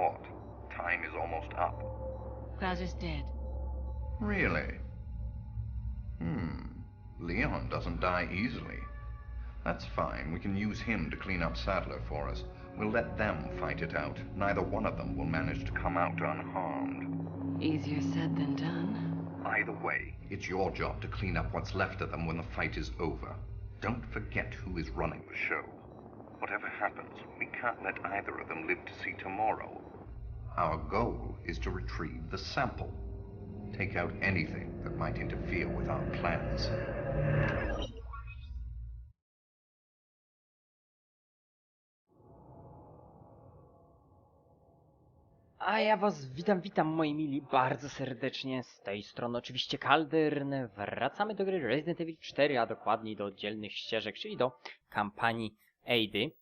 report. Time is almost up. Krauser's dead. Really? Hmm. Leon doesn't die easily. That's fine. We can use him to clean up Sadler for us. We'll let them fight it out. Neither one of them will manage to come out unharmed. Easier said than done. Either way, it's your job to clean up what's left of them when the fight is over. Don't forget who is running the show. Whatever happens, we can't let either of them live to see tomorrow. Our goal is to retrieve the sample. Take out anything that might interfere with our plans. A ja was witam, witam moi mili bardzo serdecznie z tej strony oczywiście Kaldern. Wracamy do gry Resident Evil 4, a dokładniej do oddzielnych ścieżek, czyli do kampanii Eidy.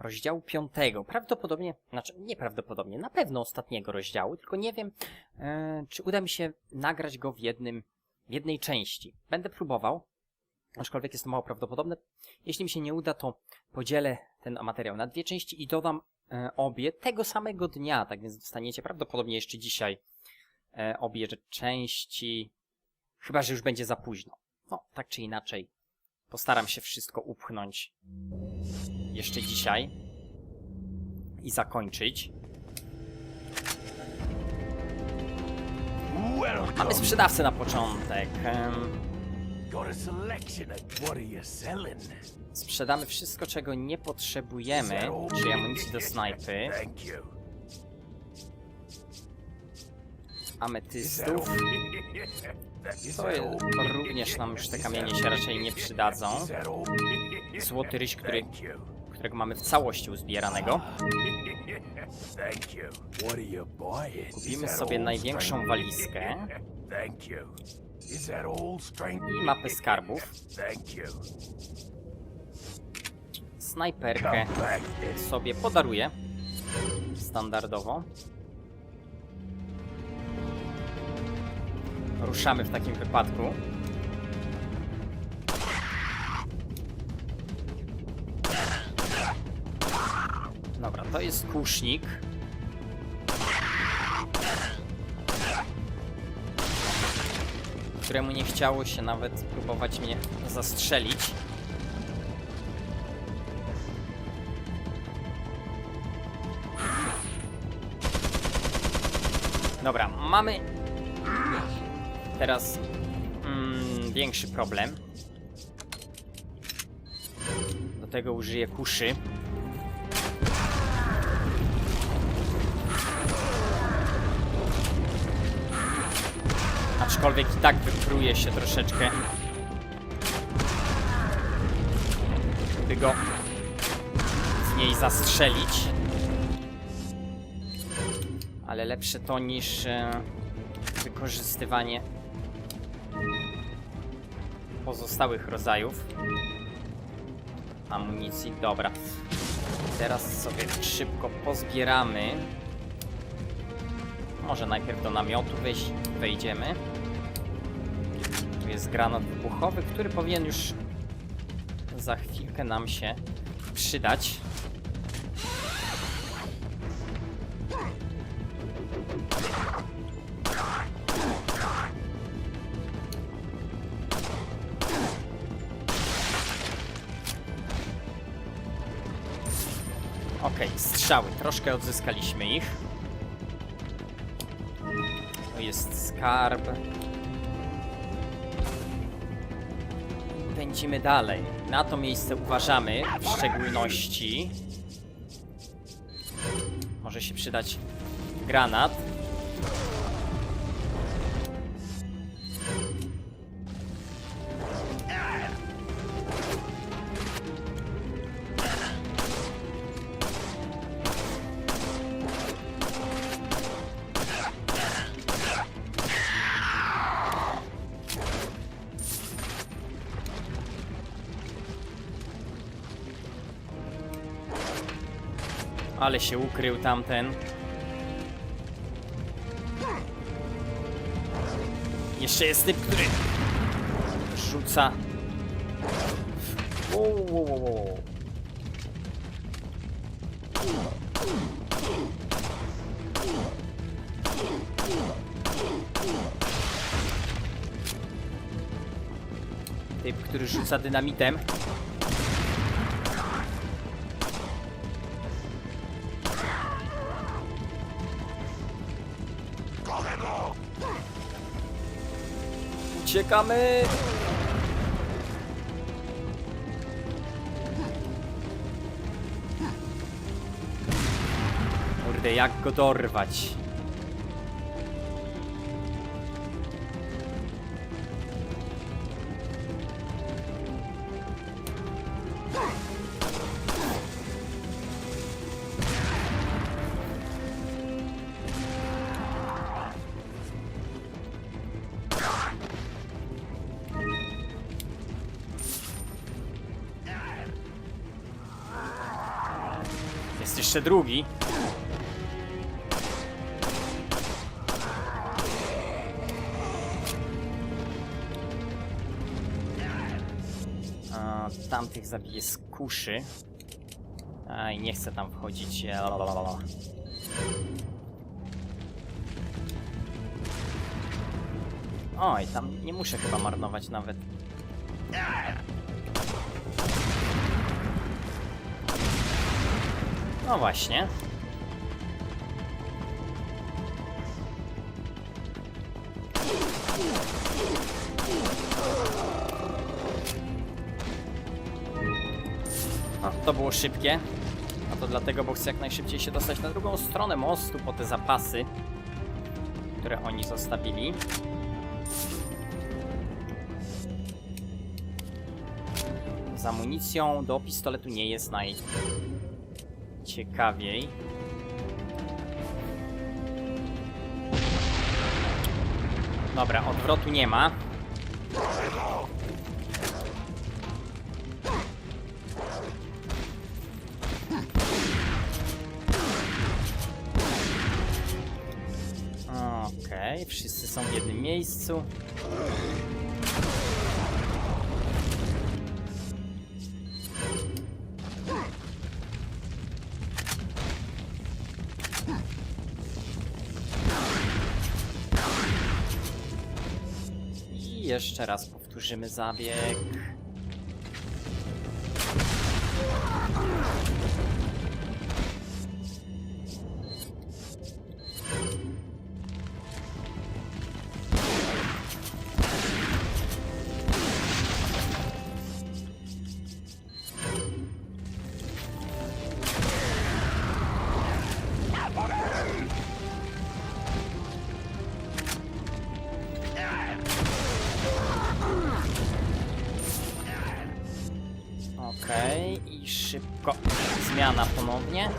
Rozdziału piątego, prawdopodobnie, znaczy nieprawdopodobnie, na pewno ostatniego rozdziału, tylko nie wiem, e, czy uda mi się nagrać go w jednym, w jednej części. Będę próbował, aczkolwiek jest to mało prawdopodobne. Jeśli mi się nie uda, to podzielę ten materiał na dwie części i dodam e, obie tego samego dnia, tak więc dostaniecie prawdopodobnie jeszcze dzisiaj e, obie części, chyba że już będzie za późno. No, tak czy inaczej, postaram się wszystko upchnąć jeszcze dzisiaj i zakończyć. Mamy sprzedawcę na początek. Sprzedamy wszystko, czego nie potrzebujemy, czyli amunicji do snajpy, ametystów. To je- all? również nam już te kamienie się raczej nie przydadzą. Złoty ryś, który. Którego mamy w całości uzbieranego. Kupimy sobie największą walizkę. I mapę skarbów, snajperkę sobie podaruję. Standardowo. Ruszamy w takim wypadku. To jest kusznik. Któremu nie chciało się nawet próbować mnie zastrzelić. Dobra, mamy teraz mm, większy problem. Do tego użyję kuszy. Aczkolwiek i tak wypruje się troszeczkę. By go z niej zastrzelić ale lepsze to niż e, wykorzystywanie pozostałych rodzajów amunicji. Dobra. Teraz sobie szybko pozbieramy. Może najpierw do namiotu wejdziemy. Jest granat wybuchowy, który powinien już za chwilkę nam się przydać. Okej, strzały. Troszkę odzyskaliśmy ich. To jest skarb. Pędzimy dalej. Na to miejsce uważamy w szczególności. Może się przydać granat. Ale się ukrył tamten. Jeszcze jest typ, który rzuca. Typ, który rzuca dynamitem. Uciekamy! Kurde, jak go dorwać? Jeszcze drugi. A, tamtych zabiję z kuszy. Aj, nie chcę tam wchodzić. Lalalala. Oj, tam nie muszę chyba marnować nawet. No właśnie. O, to było szybkie. A to dlatego, bo chcę jak najszybciej się dostać na drugą stronę mostu po te zapasy, które oni zostawili. Z amunicją do pistoletu nie jest najciekawiej. Dobra, odwrotu nie ma. Okej, wszyscy są w jednym miejscu. Jeszcze raz powtórzymy zabieg. Szybko zmiana ponownie.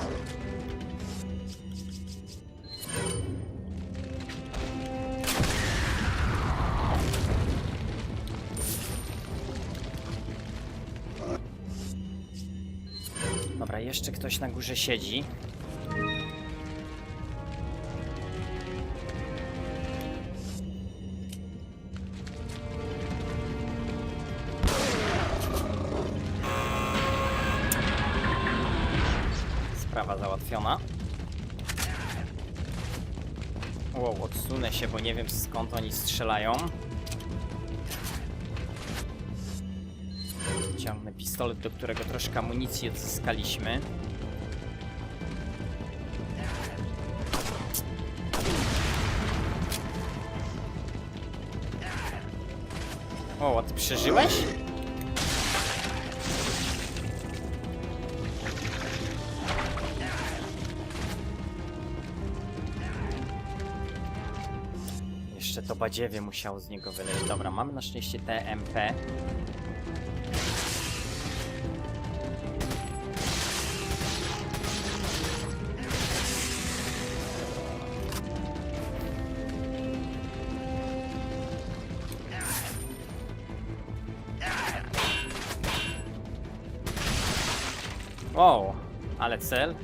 Dobra, jeszcze ktoś na górze siedzi. Skąd oni strzelają. Ciągnę pistolet, do którego troszkę amunicji odzyskaliśmy. O, a ty przeżyłeś? Badziewie musiało z niego wyleźć. Dobra, mamy na szczęście TMP. Wow, ale cel.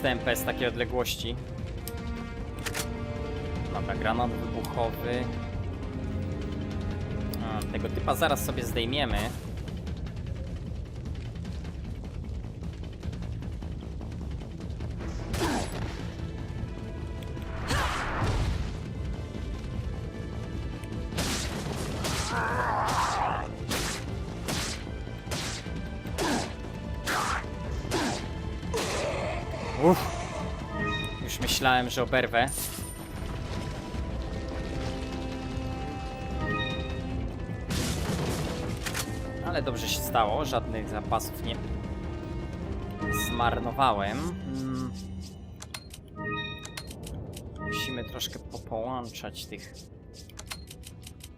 TMP z takiej odległości. Dobra, granat wybuchowy. A, tego typa zaraz sobie zdejmiemy. Że oberwę. Ale dobrze się stało, żadnych zapasów nie zmarnowałem. Mm. Musimy troszkę popołączać tych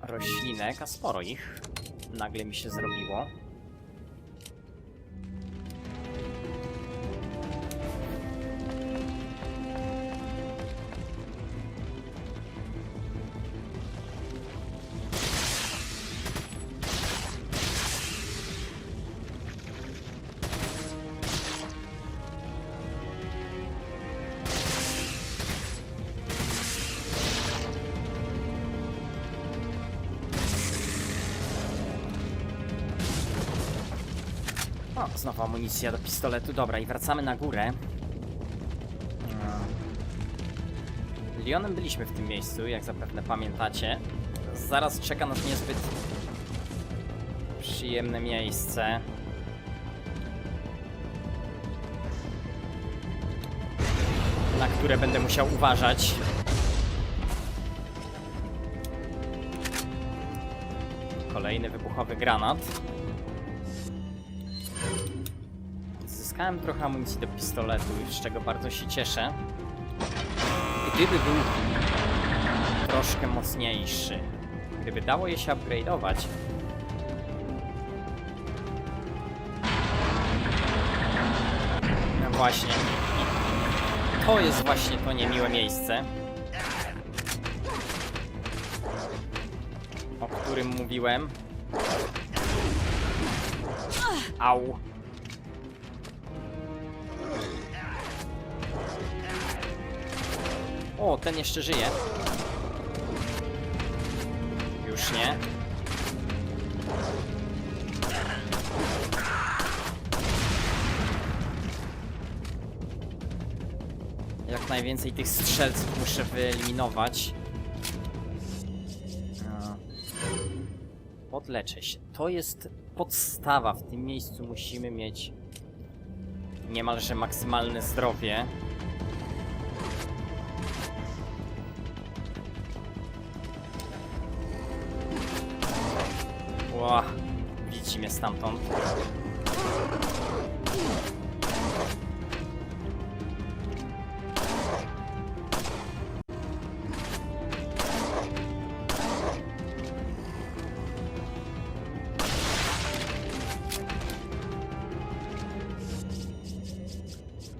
roślinek, a sporo ich nagle mi się zrobiło. Znowu amunicja do pistoletu. Dobra, i wracamy na górę. Lionem byliśmy w tym miejscu, jak zapewne pamiętacie. Zaraz czeka nas niezbyt przyjemne miejsce. Na które będę musiał uważać. Kolejny wybuchowy granat. Zyskałem trochę amunicji do pistoletu, z czego bardzo się cieszę. Gdyby był troszkę mocniejszy, gdyby dało je się upgrade'ować, no właśnie, to jest właśnie to niemiłe miejsce, o którym mówiłem. Au. O, ten jeszcze żyje. Już nie. Jak najwięcej tych strzelców muszę wyeliminować. No. Podleczę się. To jest podstawa. W tym miejscu musimy mieć niemalże maksymalne zdrowie. Stamtąd.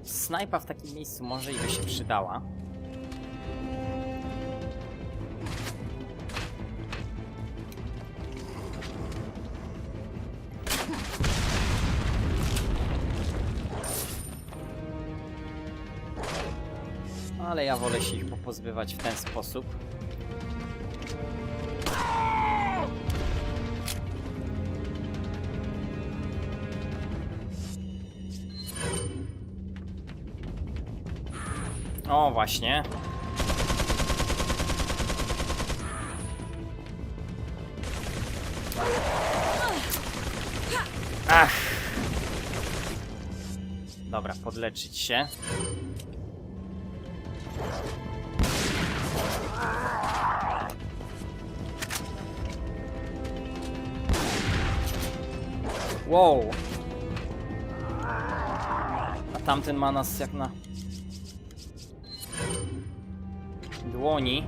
Snajpa w takim miejscu może i by się przydała. Ale ja wolę się ich popozbywać w ten sposób. O, właśnie. Ach. Dobra, podleczyć się. A tamten ma nas jak na dłoni.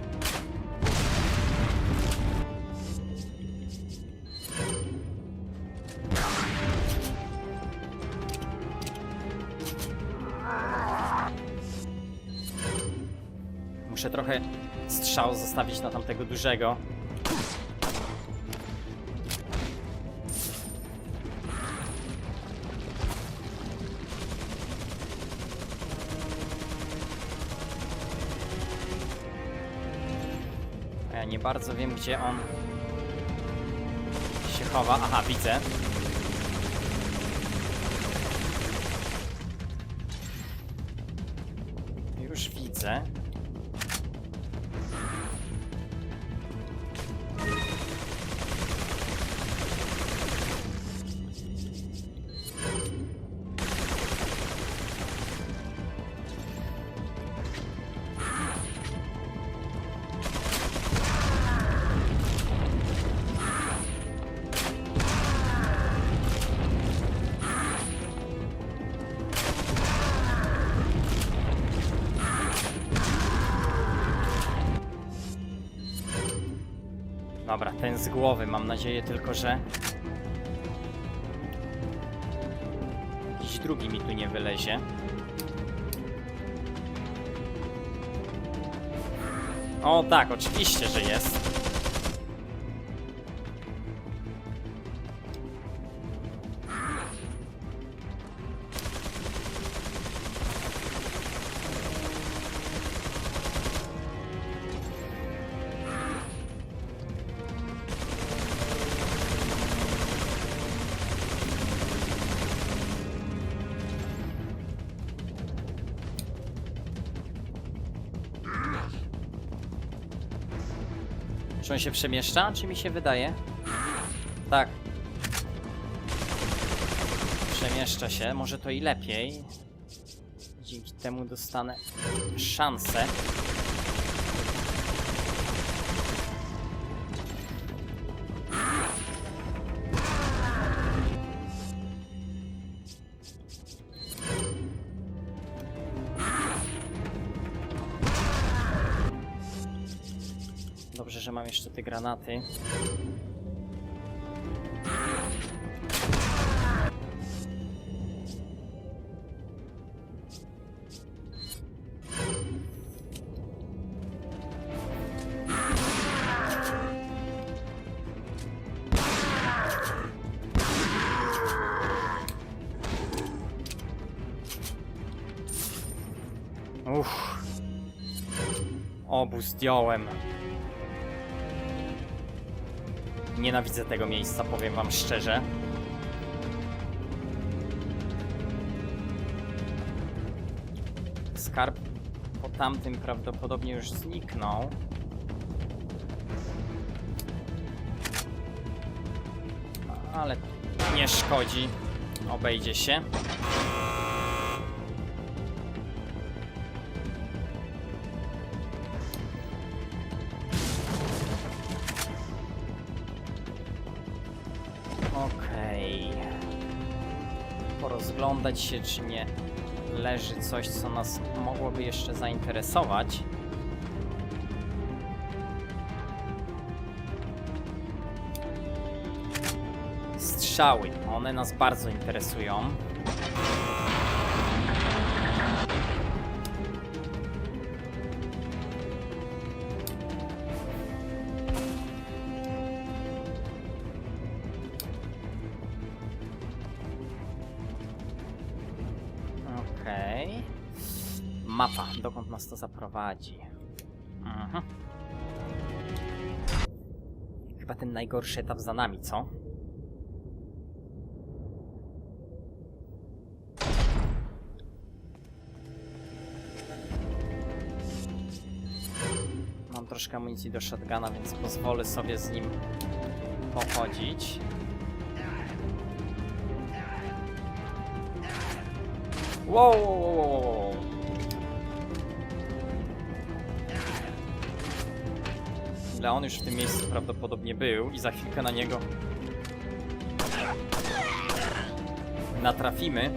Muszę trochę strzał zostawić na tamtego dużego. Bardzo wiem, gdzie on się chowa. Aha, widzę. Ten z głowy. Mam nadzieję tylko, że... Jakiś drugi mi tu nie wylezie. O tak, oczywiście, że jest. Czy on się przemieszcza, czy mi się wydaje? Tak. Przemieszcza się, może to i lepiej. Dzięki temu dostanę szansę. Granaty. Uff. Obu zdjąłem. Nienawidzę tego miejsca, powiem wam szczerze. Skarb po tamtym prawdopodobnie już zniknął. Ale nie szkodzi. Obejdzie się. Okej. Porozglądać się, czy nie leży coś, co nas mogłoby jeszcze zainteresować. Strzały. One nas bardzo interesują. Nas to zaprowadzi. Mhm. Chyba ten najgorszy etap za nami, co? Mam troszkę amunicji do shotguna, więc pozwolę sobie z nim pochodzić. Wow, wow, wow, wow, wow. Leon już w tym miejscu prawdopodobnie był i za chwilkę na niego natrafimy.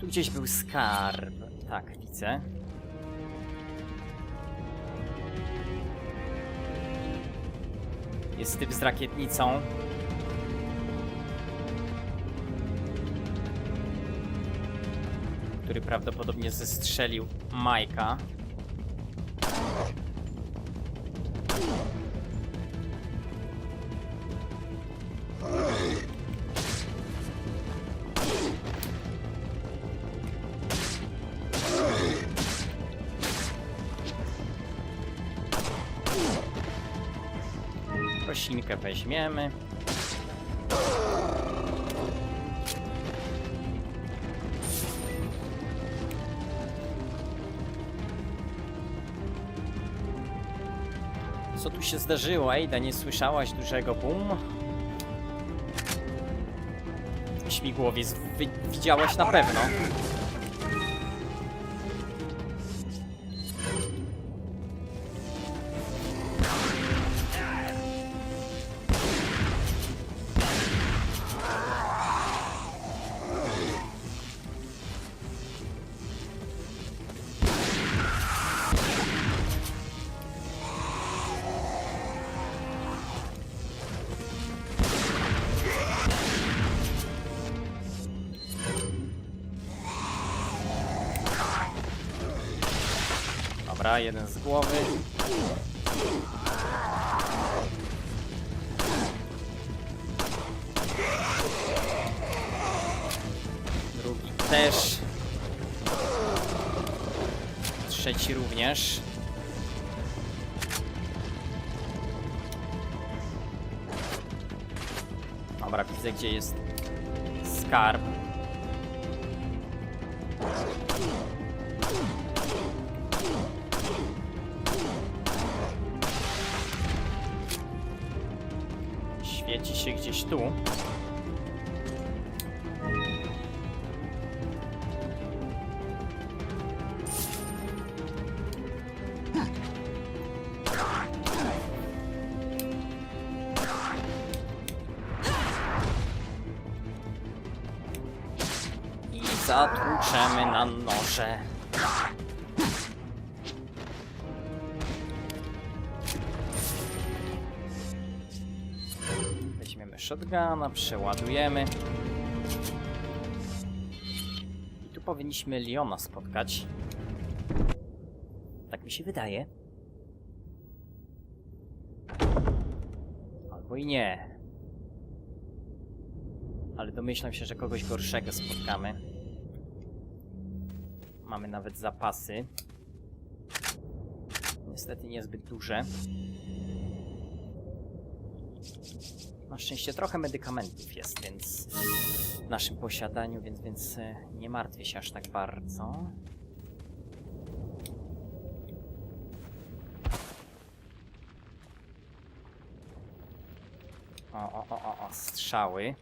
Tu gdzieś był skarb. Tak, widzę. Jest typ z rakietnicą. Który prawdopodobnie zestrzelił Majka. Roślinkę weźmiemy. Się zdarzyło, Ejda? Nie słyszałaś dużego boom? Śmigłowiec wy- widziałaś na pewno. Dobra, jeden z głowy. Drugi też. Trzeci również. Dobra, widzę gdzie jest Świeci się gdzieś tu. Shotguna, przeładujemy. I tu powinniśmy Leona spotkać. Tak mi się wydaje. Albo i nie. Ale domyślam się, że kogoś gorszego spotkamy. Mamy nawet zapasy. Niestety niezbyt duże. Na szczęście trochę medykamentów jest, więc w naszym posiadaniu, więc, więc e, nie martwię się aż tak bardzo. O, o, o, o, o, strzały.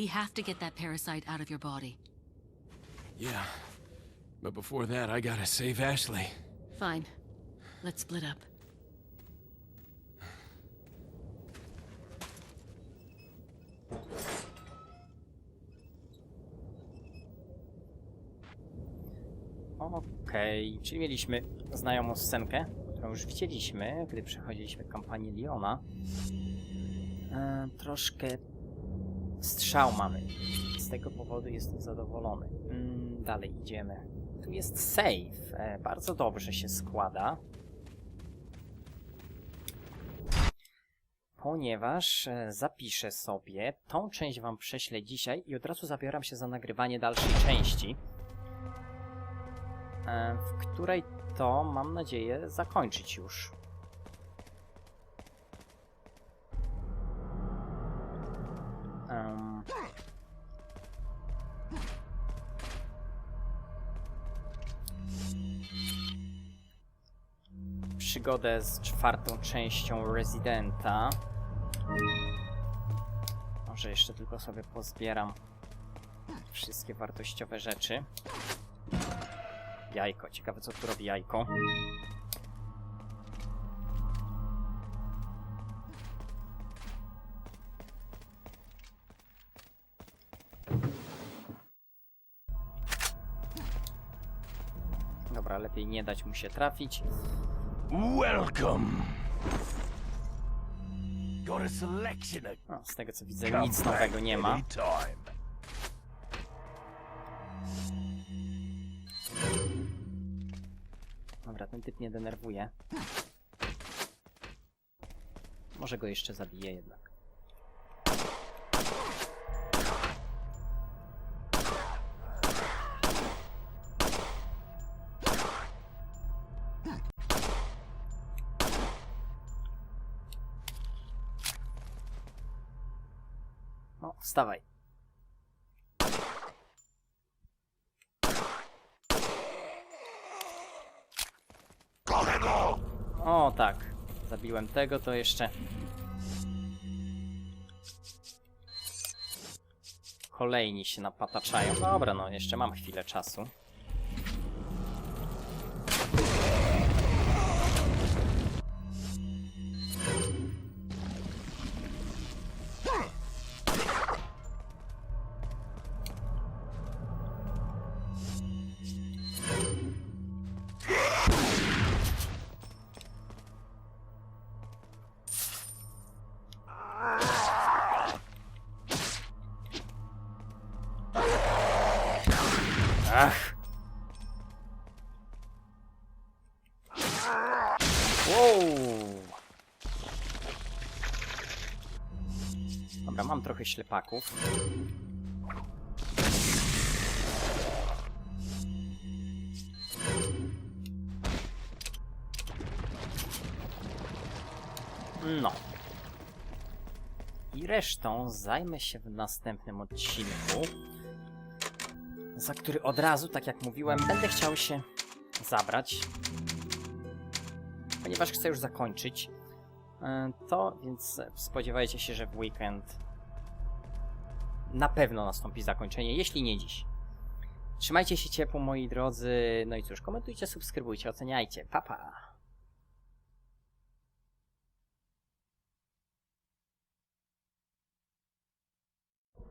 We have to get that parasite out of your body. Yeah. But before that, I gotta save Ashley. Fine. Let's split up. Okej, czyli mieliśmy znajomą scenkę, którą już widzieliśmy, gdy przechodziliśmy kampanię Liona. E, troszkę strzał mamy. Z tego powodu jestem zadowolony. Mm, dalej idziemy. Tu jest save. E, bardzo dobrze się składa. Ponieważ e, zapiszę sobie, tą część wam prześlę dzisiaj i od razu zabieram się za nagrywanie dalszej części e, w której to mam nadzieję zakończyć już. Przygodę z czwartą częścią Residenta. Może jeszcze tylko sobie pozbieram wszystkie wartościowe rzeczy. Jajko. Ciekawe, co tu robi jajko. Dobra, lepiej nie dać mu się trafić. Welcome. Got a selection of No, z tego co widzę, nic nowego nie ma. Dobra, ten typ mnie denerwuje. Może go jeszcze zabiję jednak. No, wstawaj. O, tak. Zabiłem tego, to jeszcze... Kolejni się napataczają. Dobra, no, jeszcze mam chwilę czasu. Wow. Dobra, mam trochę ślepaków. No. I resztą zajmę się w następnym odcinku za który od razu, tak jak mówiłem, będę chciał się zabrać. Ponieważ chcę już zakończyć e, to, więc spodziewajcie się, że w weekend na pewno nastąpi zakończenie, jeśli nie dziś. Trzymajcie się ciepło, moi drodzy. No i cóż, komentujcie, subskrybujcie, oceniajcie. Pa, pa.